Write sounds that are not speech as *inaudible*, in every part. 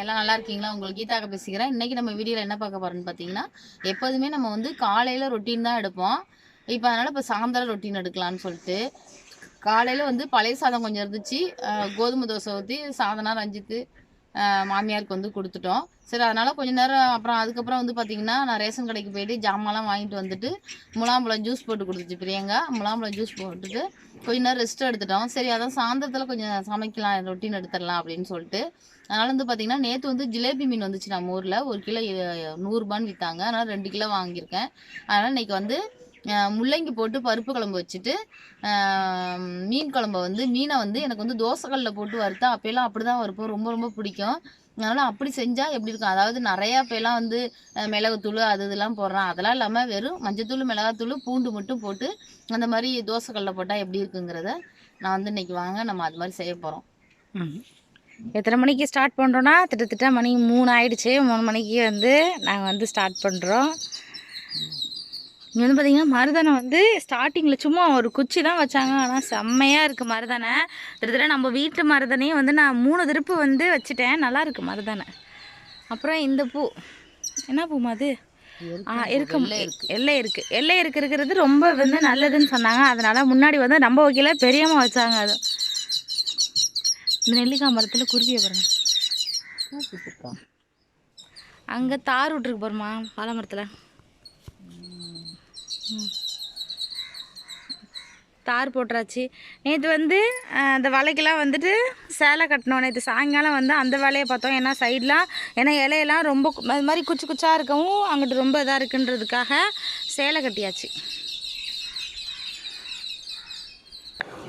எல்லாம் நல்லா இருக்கீங்களா? உங்களுக்கு கீதாக பேசிக்கிறேன். இன்னைக்கு நம்ம வீடியோவில் என்ன பார்க்க போறோம்னு பார்த்தீங்கன்னா எப்போதுமே நம்ம வந்து காலையில் ரொட்டீன் தான் எடுப்போம். இப்போ அதனால் இப்போ சாயந்தரம் ரொட்டீன் எடுக்கலாம்னு சொல்லிட்டு காலையில் வந்து பழைய சாதம் கொஞ்சம் இருந்துச்சு. கோதுமை தோசை ஊற்றி சாதனா ரஞ்சித்து மாமியாருக்கு வந்து கொடுத்துட்டோம். சரி அதனால் கொஞ்ச நேரம் அப்புறம் அதுக்கப்புறம் வந்து பார்த்திங்கன்னா நான் ரேஷன் கடைக்கு போயிட்டு ஜாமான்லாம் வாங்கிட்டு வந்துட்டு முலாம்பழம் ஜூஸ் போட்டு கொடுத்துச்சு பிரியங்கா. முலாம்பழம் ஜூஸ் போட்டுட்டு கொஞ்ச நேரம் ரெஸ்ட் எடுத்துட்டோம். சரி அதான் சாயந்தரத்தில் கொஞ்சம் சமைக்கலாம் ரொட்டீன் எடுத்துடலாம் அப்படின்னு சொல்லிட்டு அதனால வந்து பார்த்தீங்கன்னா நேற்று வந்து ஜிலேபி மீன் வந்துச்சு நம்ம ஊரில். ஒரு கிலோ நூறுரூபான்னு விற்றாங்க அதனால் ரெண்டு கிலோ வாங்கியிருக்கேன். அதனால் இன்றைக்கி வந்து முள்ளங்கி போட்டு பருப்பு குழம்பு வச்சுட்டு மீன் குழம்ப வந்து மீனை வந்து எனக்கு வந்து தோசைக்கல்ல போட்டு வறுத்தா அப்போயெல்லாம் அப்படி தான் வறுப்போம் ரொம்ப ரொம்ப பிடிக்கும். அதனால் அப்படி செஞ்சால் எப்படி இருக்கும்? அதாவது நிறையா இப்போலாம் வந்து மிளகுத்தூள் அது இதெல்லாம் போடுறான். அதெல்லாம் இல்லாமல் வெறும் மஞ்சத்தூள் மிளகாத்தூள் பூண்டு மட்டும் போட்டு அந்த மாதிரி தோசைக்கல்ல போட்டால் எப்படி இருக்குங்கிறத நான் வந்து இன்னைக்கு வாங்க நம்ம அது மாதிரி செய்ய போகிறோம் ம். எத்தனை மணிக்கு ஸ்டார்ட் பண்ணுறோன்னா கிட்டத்தட்ட மணி மூணு ஆயிடுச்சு. மூணு மணிக்கு வந்து நாங்கள் வந்து ஸ்டார்ட் பண்ணுறோம் இங்கே வந்து பார்த்திங்கன்னா மருதானை வந்து ஸ்டார்டிங்கில் சும்மா ஒரு குச்சி தான் வச்சாங்க. ஆனால் செம்மையாக இருக்குது மருதானை கிட்டத்தட்ட நம்ம வீட்டு மருதானையே வந்து நான் மூணு திருப்பு வந்து வச்சுட்டேன். நல்லா இருக்கு மருதானை அப்புறம் இந்த பூ. என்ன பூமா அது? ஆ இருக்கு எல்லை இருக்கு. எல்லை இருக்கு. இருக்கிறது ரொம்ப வந்து நல்லதுன்னு சொன்னாங்க. அதனால முன்னாடி வந்து நம்ம வைக்கல பெரியம்மா வச்சாங்க அது. இந்த நெல்லிக்காய் மரத்தில் குருவியை பாருங்க அங்கே தார் விட்ருக்கு பாருமா வாழை மரத்தில். தார் போட்டுறாச்சு நேற்று வந்து அந்த வலைக்கெல்லாம் வந்துட்டு சேலை கட்டினோம் நேற்று சாயங்காலம் வந்து அந்த வேலையை பார்த்தோம். ஏன்னா சைட்லாம் ஏன்னா இலையெல்லாம் ரொம்ப அது மாதிரி குச்சி குச்சாக இருக்கவும் அங்கிட்டு ரொம்ப இதாக இருக்குன்றதுக்காக சேலை கட்டியாச்சு.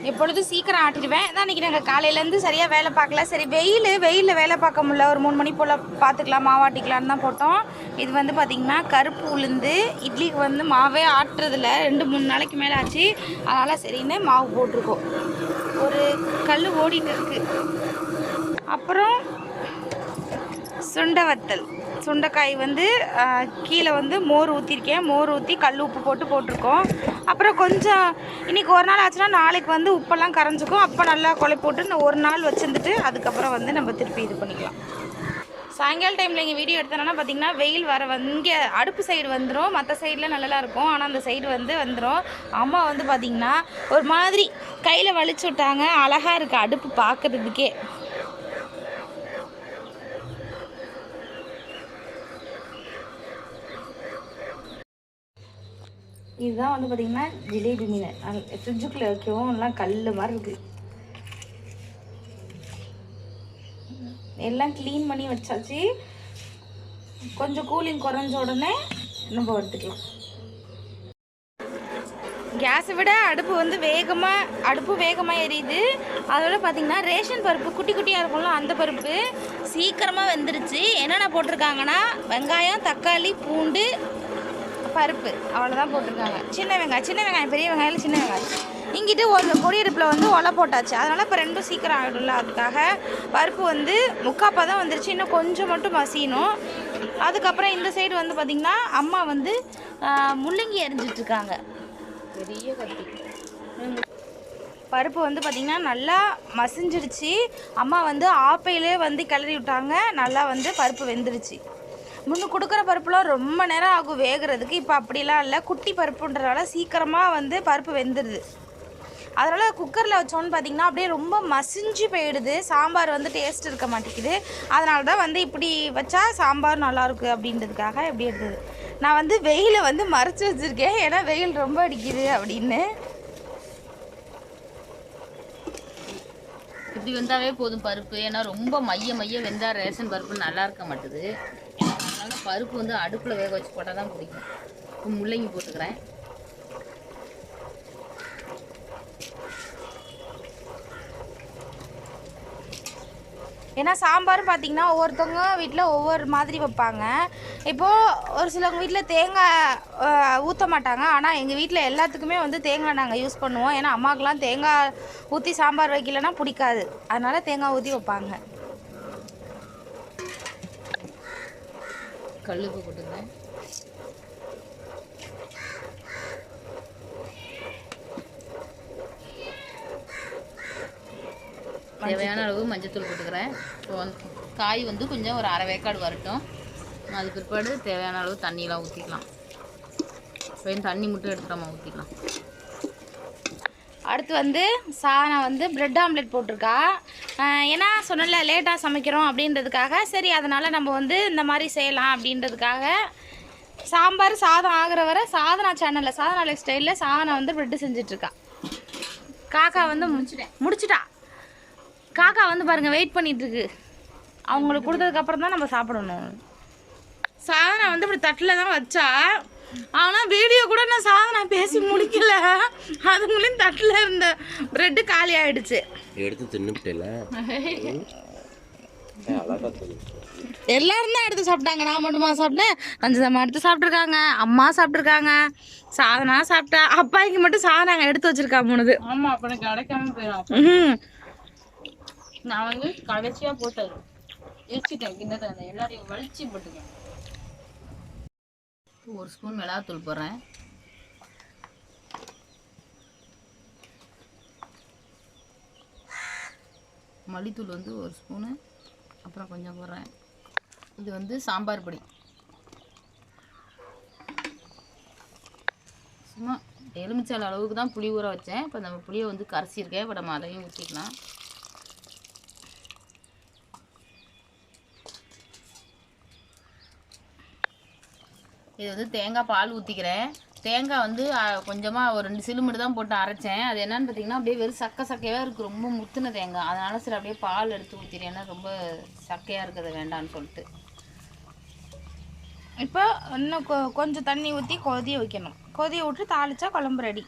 எப்பொழுது சீக்கிரம் ஆட்டிடுவேன். தான் இன்றைக்கி நாங்கள் காலையிலேருந்து சரியாக வேலை பார்க்கல. சரி வெயில் வெயிலில் வேலை பார்க்க முடியல. ஒரு மூணு மணி போல் பார்த்துக்கலாம் மாவாட்டிக்கலான்னு தான் போட்டோம். இது வந்து பார்த்திங்கன்னா கருப்பு உளுந்து இட்லிக்கு வந்து மாவே ஆட்டுறதில்ல. ரெண்டு மூணு நாளைக்கு மேலே ஆச்சு. அதனால் சரின்னு மாவு போட்டிருக்கோம். ஒரு கல் ஓடிட்டு இருக்கு. அப்புறம் சுண்டை வத்தல் சுண்டைக்காய் வந்து கீழே வந்து மோர் ஊற்றிருக்கேன் மோர் ஊற்றி கல் உப்பு போட்டு போட்டிருக்கோம். அப்புறம் கொஞ்சம் இன்னைக்கு ஒரு நாள் ஆச்சுன்னா நாளைக்கு வந்து உப்பெல்லாம் கரைஞ்சிக்கும். அப்போ நல்லா கொலை போட்டு ஒரு நாள் வச்சுருந்துட்டு அதுக்கப்புறம் வந்து நம்ம திருப்பி இது பண்ணிக்கலாம். சாயங்கால டைமில் இங்கே வீடியோ எடுத்தோன்னா பார்த்தீங்கன்னா வெயில் வர வந்து இங்கே அடுப்பு சைடு வந்துடும் மற்ற சைடில் நல்லா இருக்கும். ஆனால் அந்த சைடு வந்து வந்துடும் அம்மா வந்து பார்த்திங்கன்னா ஒரு மாதிரி கையில் வலிச்சு விட்டாங்க. அழகாக இருக்குது அடுப்பு பார்க்குறதுக்கே இதுதான் வந்து பார்த்தீங்கன்னா ஜிலேபி மீன். ஃப்ரிட்ஜுக்குள்ளே வைக்கவும் எல்லாம் கல் மாதிரி இருக்குது எல்லாம் க்ளீன் பண்ணி வச்சாச்சு. கொஞ்சம் கூலிங் குறைஞ்ச உடனே நம்ம எடுத்துக்கலாம். கேஸை விட அடுப்பு வந்து வேகமாக அடுப்பு வேகமாக எரியுது. அதோட பார்த்தீங்கன்னா ரேஷன் பருப்பு குட்டி குட்டியாக இருக்கும்ல அந்த பருப்பு சீக்கிரமாக வெந்துருச்சு. என்னென்ன போட்டிருக்காங்கன்னா வெங்காயம் தக்காளி பூண்டு பருப்பு. அவ்வளோதான் போட்டிருக்காங்க. சின்ன வெங்காயம் சின்ன வெங்காயம் பெரிய வெங்காயம் சின்ன வெங்காயம். இங்கிட்டு ஒரு கொடியடுப்பில் வந்து ஒலை போட்டாச்சு. அதனால் இப்போ ரெண்டும் சீக்கிரம் ஆகிடும்ல அதுக்காக பருப்பு வந்து முக்காப்பா தான் வந்துருச்சு. இன்னும் கொஞ்சம் மட்டும் மசியணும் அதுக்கப்புறம் இந்த சைடு வந்து பார்த்திங்கன்னா அம்மா வந்து முள்ளங்கி எரிஞ்சிட்ருக்காங்க பெரிய கத்தி. பருப்பு வந்து பார்த்திங்கன்னா நல்லா மசிஞ்சிடுச்சு. அம்மா வந்து ஆப்பையிலே வந்து கிளறி விட்டாங்க. நல்லா வந்து பருப்பு வெந்துடுச்சு முன்னு கொடுக்குற பருப்புலாம் ரொம்ப நேரம் ஆகும் வேகிறதுக்கு. இப்போ அப்படிலாம் இல்லை. குட்டி பருப்புன்றதால சீக்கிரமாக வந்து பருப்பு வெந்துடுது அதனால் குக்கரில் வச்சோன்னு பார்த்தீங்கன்னா அப்படியே ரொம்ப மசிஞ்சு போயிடுது. சாம்பார் வந்து டேஸ்ட் இருக்க மாட்டேங்குது. அதனால தான் வந்து இப்படி வச்சா சாம்பார் நல்லாயிருக்கு அப்படின்றதுக்காக எப்படி எடுத்தது. நான் வந்து வெயிலை வந்து மறைச்சி வச்சுருக்கேன். ஏன்னா வெயில் ரொம்ப அடிக்குது அப்படின்னு. இப்படி வெந்தாவே போதும் பருப்பு. ஏன்னா ரொம்ப மைய மைய வெந்தா ரேஷன் பருப்பு நல்லா இருக்க மாட்டுது. அதனால பருப்பு வந்து அடுப்பில் வேக வச்சு போட்டால் தான் பிடிக்கும். இப்போ முள்ளங்கி போட்டுக்கிறேன். ஏன்னா சாம்பார் பார்த்திங்கன்னா ஒவ்வொருத்தவங்க வீட்டில் ஒவ்வொரு மாதிரி வைப்பாங்க. இப்போது ஒரு சிலவங்க வீட்டில் தேங்காய் ஊற்ற மாட்டாங்க. ஆனால் எங்கள் வீட்டில் எல்லாத்துக்குமே வந்து தேங்காய் நாங்கள் யூஸ் பண்ணுவோம். ஏன்னா அம்மாக்கெலாம் தேங்காய் ஊற்றி சாம்பார் வைக்கலன்னா பிடிக்காது. அதனால் தேங்காய் ஊற்றி வைப்பாங்க. கல்லுப்பு போட்டுக்கிறேன் தேவையான அளவு மஞ்சத்தூள் போட்டுக்கிறேன். இப்போ வந்து காய் வந்து கொஞ்சம் ஒரு அரை வேக்காடு வரட்டும். அது பிற்பாடு தேவையான அளவு தண்ணியெலாம் ஊற்றிக்கலாம் வெறும் தண்ணி மட்டும் எடுத்து ஊற்றிக்கலாம் அடுத்து வந்து சாதனா வந்து பிரெட் ஆம்லெட் போட்டிருக்கா. ஏன்னா சொன்னல லேட்டாக சமைக்கிறோம் அப்படின்றதுக்காக. சரி அதனால் நம்ம வந்து இந்த மாதிரி செய்யலாம் அப்படின்றதுக்காக. சாம்பார் சாதம் ஆகிற வரை சாதனா சேனலில் சாதனா லைஃப் ஸ்டைலில் சாதனா வந்து பிரெட்டு செஞ்சிட்ருக்கா காக்கா வந்து முடிச்சிட்டேன். முடிச்சிட்டா? காக்கா வந்து பாருங்க வெயிட் பண்ணிட்டு இருக்கு அவங்களுக்கு கொடுத்ததுக்கப்புறம் தான் நம்ம சாப்பிடணும். சாதனை வந்து இப்படி தட்டில் தான் வச்சா ஆனால் வீடியோ கூட நான் சாதனை பேசி முடிக்கல. அதுங்களையும் தட்டில் இருந்த பிரெட்டு காலி ஆயிடுச்சு. எடுத்து தின்னுபிட்டல அழகா தின்னு எல்லாரும் தான் எடுத்து சாப்பிட்டாங்க. நான் மட்டுமா சாப்பிட்டேன்? பஞ்சதம்மா எடுத்து சாப்பிட்ருக்காங்க அம்மா சாப்பிட்ருக்காங்க சாதனா சாப்பிட்டா அப்பாய்க்கு மட்டும் சாதனாங்க எடுத்து வச்சிருக்கா மூணுது. ஆமாம் அப்போ எனக்கு கிடைக்காம போயிடும் ம் நான் வந்து கடைசியாக போட்டது. எரிச்சிட்டேன் கிண்ணத்தை எல்லாரையும் வலிச்சு போட்டுக்கேன் ஒரு ஸ்பூன் மிளகாத்தூள் போடுறேன். மல்லித்தூள் வந்து ஒரு ஸ்பூனு அப்புறம் கொஞ்சம் போடுறேன். இது வந்து சாம்பார் பொடி. சும்மா எலுமிச்சால் அளவுக்கு தான் புளி ஊற வச்சேன். இப்போ நம்ம புளியை வந்து கரைச்சிருக்கேன். இப்போ நம்ம அதையும் ஊற்றிக்கலாம் இது வந்து தேங்காய் பால் ஊற்றிக்கிறேன் தேங்காய் வந்து கொஞ்சமாக ஒரு ரெண்டு சிலுமிட்டு தான் போட்டு அரைச்சேன். அது என்னன்னு பார்த்தீங்கன்னா அப்படியே வெறும் சக்கை சக்கையாக இருக்குது ரொம்ப முத்துன தேங்காய். அதனால சரி அப்படியே பால் எடுத்து ஊற்றிட்டேன் ஏன்னா ரொம்ப சக்கையாக இருக்கிறது வேண்டாம்னு சொல்லிட்டு. இப்போ இன்னும் கொ- கொஞ்சம் தண்ணி ஊற்றி கொதிய வைக்கணும். கொதிய விட்டு தாளிச்சா குழம்பு ரெடி.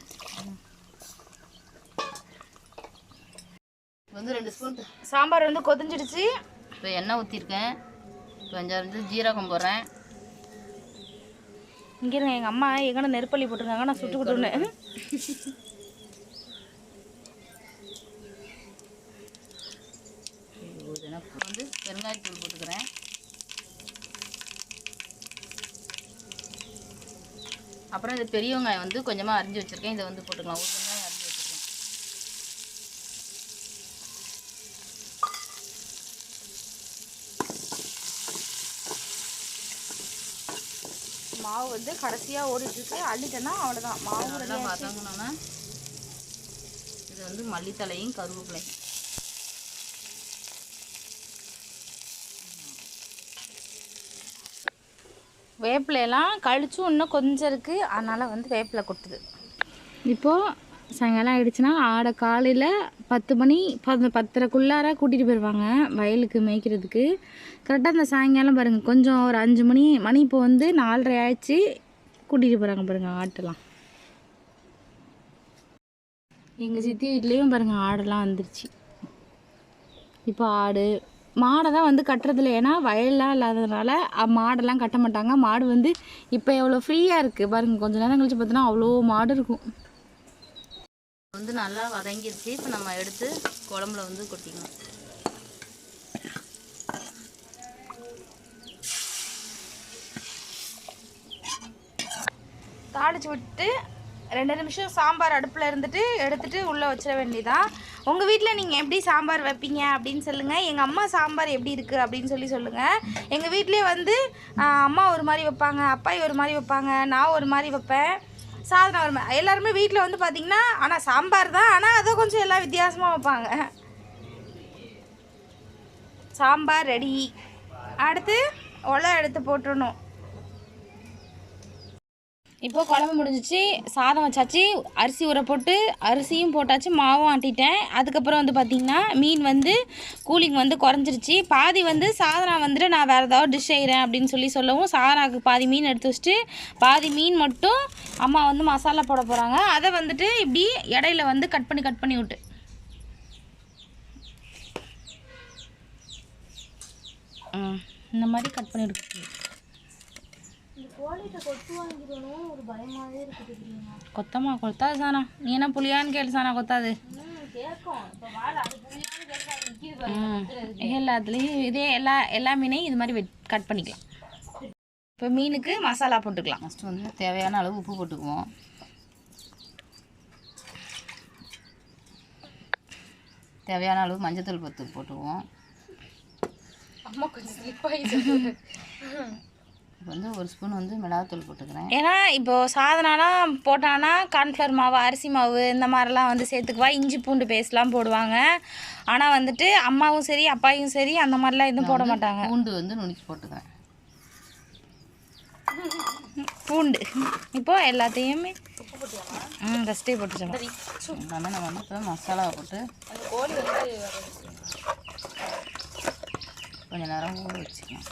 வந்து ரெண்டு ஸ்பூன் சாம்பார் வந்து கொதிஞ்சிடுச்சு. இப்போ எண்ணெய் ஊற்றிருக்கேன் கொஞ்சம் வந்து ஜீரகம் போடுறேன். இங்கே இருங்க எங்கள் அம்மா எங்கன்னா நெருப்பள்ளி போட்டிருக்காங்க நான் சுட்டு கொடுன்னு. ஊதுனா வந்து பெருங்காயத்தூள் போட்டுக்கிறேன் அப்புறம் இந்த பெரிய வெங்காயம் வந்து கொஞ்சமாக அரிஞ்சு வச்சுருக்கேன். இதை வந்து போட்டுக்கலாம் ஒரு வெங்காயம் அரிஞ்சு வச்சுருக்கேன் மாவு வந்து கடைசியாக ஓடிட்டு இருக்கு அள்ளிட்டேன்னா அவ்வளோதான் மாவு நல்லா வதங்கினோன்னா இது வந்து மல்லித்தலையும் கருவேப்பிலையும். வேப்பிலையெல்லாம் கழிச்சும் இன்னும் கொஞ்சம் இருக்குது அதனால் வந்து வேப்பிலை கொட்டுது. இப்போது சாயங்காலம் ஆகிடுச்சுன்னா ஆடை காலையில் பத்து மணி பத்து பத்தரைக்குள்ளார கூட்டிகிட்டு போயிடுவாங்க வயலுக்கு மேய்க்கிறதுக்கு. கரெக்டாக அந்த சாயங்காலம் பாருங்கள் கொஞ்சம் ஒரு அஞ்சு மணி மணி இப்போ வந்து நாலரை ஆயிடுச்சு. கூட்டிகிட்டு போகிறாங்க பாருங்கள் ஆட்டெல்லாம். எங்கள் சித்தி வீட்லேயும் பாருங்கள் ஆடெல்லாம் வந்துருச்சு. இப்போ ஆடு மாடை தான் வந்து கட்டுறதில்ல ஏன்னா வயல்லாம் இல்லாததுனால மாடெல்லாம் கட்ட மாட்டாங்க. மாடு வந்து இப்போ எவ்வளோ ஃப்ரீயாக இருக்குது பாருங்கள் கொஞ்ச நேரம் கழிச்சு பார்த்தோன்னா அவ்வளோ மாடு இருக்கும். வந்து நல்லா வதங்கிருச்சு. இப்போ நம்ம எடுத்து குழம்புல வந்து கொட்டிக்கணும் தாளிச்சு விட்டு ரெண்டு நிமிஷம் சாம்பார் அடுப்பில் இருந்துட்டு எடுத்துகிட்டு உள்ளே வச்சிட வேண்டியதான் உங்கள் வீட்டில் நீங்கள் எப்படி சாம்பார் வைப்பீங்க அப்படின்னு சொல்லுங்கள் எங்கள் அம்மா சாம்பார் எப்படி இருக்குது அப்படின்னு சொல்லி சொல்லுங்கள் எங்கள் வீட்டிலே வந்து அம்மா ஒரு மாதிரி வைப்பாங்க அப்பாய் ஒரு மாதிரி வைப்பாங்க நான் ஒரு மாதிரி வைப்பேன். சாதனை வறுமை. எல்லாருமே வீட்டில் வந்து பார்த்திங்கன்னா ஆனால் சாம்பார் தான் ஆனால் அதை கொஞ்சம் எல்லாம் வித்தியாசமாக வைப்பாங்க. சாம்பார் ரெடி. அடுத்து உலை எடுத்து போட்டுடணும் இப்போ குழம்பு முடிஞ்சிச்சு சாதம் வச்சாச்சு அரிசி ஊற போட்டு அரிசியும் போட்டாச்சு மாவும் ஆட்டிட்டேன். அதுக்கப்புறம் வந்து பார்த்திங்கன்னா மீன் வந்து கூலிங் வந்து குறைஞ்சிருச்சு. பாதி வந்து சாதனா வந்துட்டு நான் வேறு ஏதாவது டிஷ் செய்கிறேன் அப்படின்னு சொல்லி சொல்லவும் சாதனாக்கு பாதி மீன் எடுத்து வச்சுட்டு பாதி மீன் மட்டும் அம்மா வந்து மசாலா போட போகிறாங்க அதை வந்துட்டு இப்படி இடையில வந்து கட் பண்ணி கட் பண்ணி விட்டு. இந்த மாதிரி கட் பண்ணி விட்டு கொத்தமா கொத்தாது சாணா நீ என்ன புளியான்னு கேட்டு சாணா கொத்தாது எல்லாத்துலேயும் இதே எல்லா எல்லா மீனையும் இது மாதிரி கட் பண்ணிக்கலாம். இப்போ மீனுக்கு மசாலா போட்டுக்கலாம். ஃபஸ்ட்டு வந்து தேவையான அளவு உப்பு போட்டுக்குவோம். தேவையான அளவு மஞ்சத்தூள் பத்து போட்டுக்குவோம். அம்மா கொஞ்சம் இப்போ வந்து ஒரு ஸ்பூன் வந்து மிளகாத்தூள் போட்டுக்கிறேன். ஏன்னா இப்போ சாதனாலாம் போட்டானா கார்ன்ஃப்ளவர் மாவு அரிசி மாவு இந்த மாதிரிலாம் வந்து சேர்த்துக்குவா. இஞ்சி பூண்டு பேஸ்ட்லாம் போடுவாங்க. ஆனால் வந்துட்டு அம்மாவும் சரி அப்பாயும் சரி அந்த மாதிரிலாம் எதுவும் போட மாட்டாங்க. பூண்டு வந்து நுணுக்கி போட்டுக்கிறேன். பூண்டு. இப்போ எல்லாத்தையுமே ம் ஃபஸ்ட்டே போட்டுச்சோம் எல்லாமே நம்ம வந்து இப்போ மசாலாவை போட்டு கொஞ்ச நேரம் ஊற வச்சுக்கலாம்.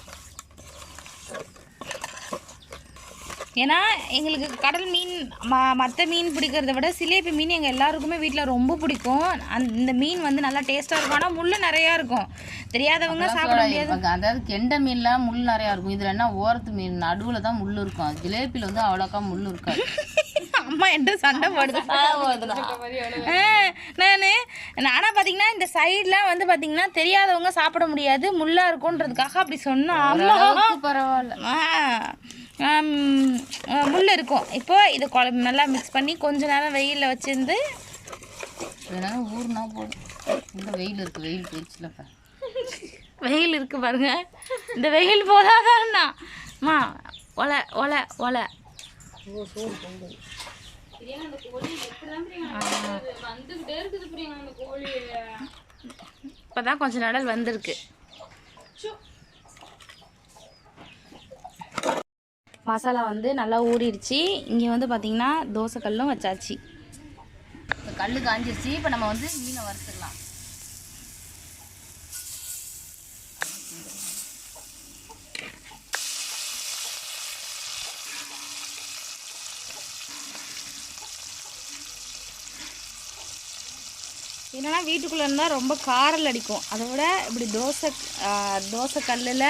ஏன்னா எங்களுக்கு கடல் மீன் ம மற்ற மீன் பிடிக்கிறத விட சிலேபி மீன் எங்கள் எல்லாருக்குமே வீட்டில் ரொம்ப பிடிக்கும். அந்த இந்த மீன் வந்து நல்லா டேஸ்ட்டாக இருக்கும். ஆனால் முள் நிறையா இருக்கும். தெரியாதவங்க சாப்பிட முடியாது. அதாவது கெண்டை மீன்லாம் முள் நிறையா இருக்கும். இதில் என்ன ஓரத்து மீன் நடுவில் தான் முள் இருக்கும். ஜிலேபியில் வந்து அவ்வளோக்கா முள் இருக்காது. *laughs* அம்மா என்கிட்ட சண்டை போடுது? நான் நானா பார்த்தீங்கன்னா இந்த சைட்லாம் வந்து பார்த்தீங்கன்னா தெரியாதவங்க சாப்பிட முடியாது. முள்ளா இருக்குன்றதுக்காக அப்படி சொன்னா. முள் இருக்கும். இப்போ இதை குழம்பு நல்லா மிக்ஸ் பண்ணி கொஞ்ச நேரம் வெயிலில் வச்சிருந்து வேணாலும் ஊறுனா போதும். இந்த வெயில் இருக்குது வெயில் போயிடுச்சுல இப்போ வெயில் இருக்கு பாருங்க. இந்த வெயில் போதாதான்னா அம்மா ஒலை ஒலை ஒலை. இப்போதான் கொஞ்ச நடல் வந்திருக்கு. மசாலா வந்து நல்லா ஊறிடுச்சு. இங்கே வந்து பாத்தீங்கன்னா தோசை கல்லும் வச்சாச்சு. இப்போ கல் காஞ்சிருச்சு. இப்போ நம்ம வந்து மீனை வறுத்துக்கலாம். என்னன்னா வீட்டுக்குள்ளே இருந்தால் ரொம்ப காரல் அடிக்கும். அதை விட இப்படி தோசை தோசை கல்லில்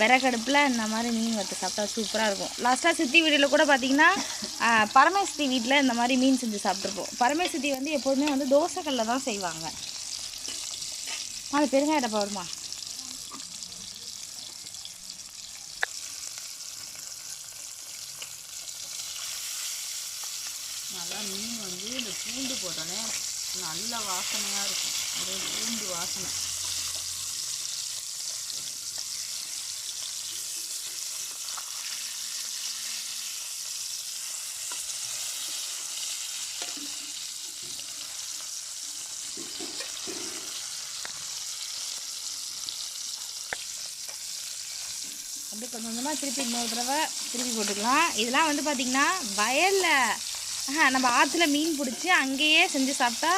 விறகடுப்பில் இந்த மாதிரி மீன் வறுத்து சாப்பிட்டா சூப்பராக இருக்கும். லாஸ்ட்டாக சித்தி வீடியோவில் கூட பார்த்தீங்கன்னா ஆ, பரமேஸ்வரி வீட்டில் இந்த மாதிரி மீன் செஞ்சு சாப்பிட்ருப்போம் பரமேஸ்வரி வந்து எப்போதுமே வந்து தோசை தான் செய்வாங்க. அது பெருங்காய டப்பா வருமா நல்லா மீன் வந்து இந்த பூண்டு போட்டோன்னே நல்ல வாசனையாக இருக்கும். ஒரே பூண்டு வாசனை. கொஞ்சம் கொஞ்சமாக திருப்பி இன்னொரு தடவை திருப்பி போட்டுக்கலாம். இதெல்லாம் வந்து பார்த்திங்கன்னா வயலில் நம்ம ஆற்றுல மீன் பிடிச்சி அங்கேயே செஞ்சு சாப்பிட்டா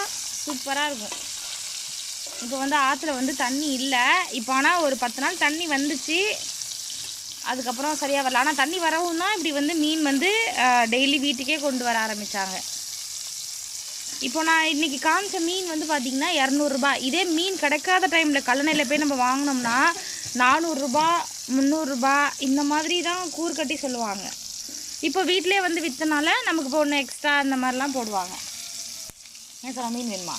சூப்பராக இருக்கும். இப்போ வந்து ஆற்றுல வந்து தண்ணி இல்லை. இப்போ ஆனால் ஒரு பத்து நாள் தண்ணி வந்துச்சு. அதுக்கப்புறம் சரியாக வரல. ஆனால் தண்ணி வரவும் தான் இப்படி வந்து மீன் வந்து டெய்லி வீட்டுக்கே கொண்டு வர ஆரம்பித்தாங்க இப்போ நான் இன்னைக்கு காமிச்ச மீன் வந்து பார்த்தீங்கன்னா இரநூறுபா இதே மீன் கிடைக்காத டைமில் கல்லணையில் போய் நம்ம வாங்கினோம்னா நானூறுரூபா முந்நூறுரூபா இந்த மாதிரி தான் கூறு கட்டி சொல்லுவாங்க. இப்போ வீட்டிலே வந்து விற்றனால நமக்கு இப்போ ஒன்று எக்ஸ்ட்ரா இந்த மாதிரிலாம் போடுவாங்க. ஏன் சார் மீன் வேணுமா?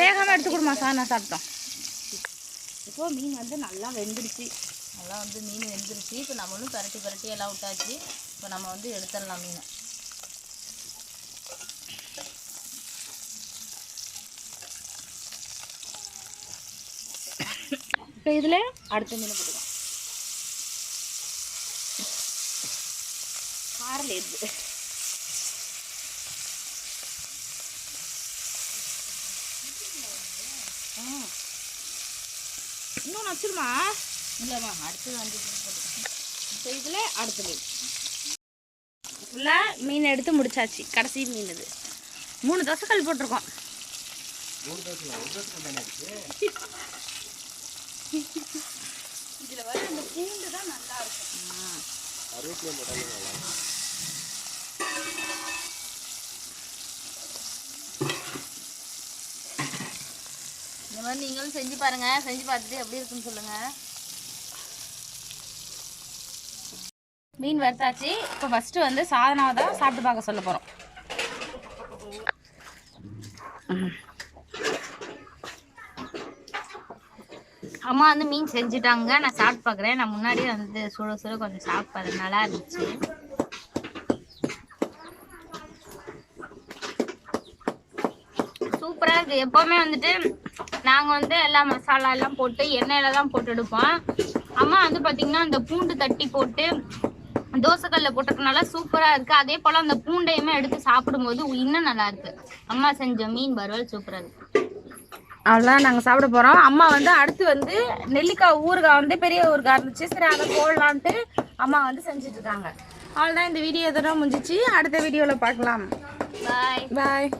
வேகமாக எடுத்து கொடுமா சார் நான் சாப்பிட்டோம். இப்போ மீன் வந்து நல்லா வெந்துடுச்சு நல்லா வந்து மீன் வெந்துருச்சு. இப்போ நம்மளும் பரட்டி பரட்டி எல்லாம் விட்டாச்சு. இப்போ நம்ம வந்து எடுத்துடலாம் மீனை. இப்போ இதில் அடுத்த மீன் போட்டுக்கலாம். காரில் இருக்கு இன்னும் வச்சிருமா இல்லைம்மா அடுத்தது வந்து இது இப்போ இதில் அடுத்த மீன். ஃபுல்லாக மீன் எடுத்து முடிச்சாச்சு. கடைசி மீன் இது. மூணு தோசைக்கல் போட்டிருக்கோம். இதில் வர அந்த பூண்டு தான் நல்லா இருக்கும். இந்த மாதிரி நீங்களும் செஞ்சு பாருங்க. செஞ்சு பார்த்துட்டு எப்படி இருக்குன்னு சொல்லுங்க. மீன் வறுத்தாச்சு. இப்போ ஃபஸ்ட்டு வந்து சாதனாவை தான் சாப்பிட்டு பார்க்க சொல்ல போகிறோம் அம்மா வந்து மீன் செஞ்சுட்டாங்க. நான் சாப்பிட்டு பார்க்குறேன். நான் முன்னாடியே வந்து சுட சுட கொஞ்சம் சாப்பிட்டு நல்லா இருந்துச்சு. சூப்பராக இருக்குது எப்போவுமே வந்துட்டு நாங்கள் வந்து எல்லா மசாலா எல்லாம் போட்டு எண்ணெயில தான் போட்டு எடுப்போம். அம்மா வந்து பார்த்திங்கன்னா அந்த பூண்டு தட்டி போட்டு தோசைக்கல்ல போட்டிருக்கனால சூப்பராக இருக்கு. அதே போல் அந்த பூண்டையுமே எடுத்து சாப்பிடும்போது இன்னும் நல்லா இருக்கு. அம்மா செஞ்ச மீன் வறுவல் சூப்பராக இருக்கு. அவ்வளோதான் நாங்கள் சாப்பிட போகிறோம் அம்மா வந்து அடுத்து வந்து நெல்லிக்காய் ஊறுகாய் வந்து பெரிய ஊறுகாய் இருந்துச்சு. சரி அதை போடலான்ட்டு அம்மா வந்து செஞ்சுட்டு இருக்காங்க. அவ்வளோதான் இந்த வீடியோ இதோட முடிஞ்சிச்சு. அடுத்த வீடியோவில் பார்க்கலாம். பாய் பாய்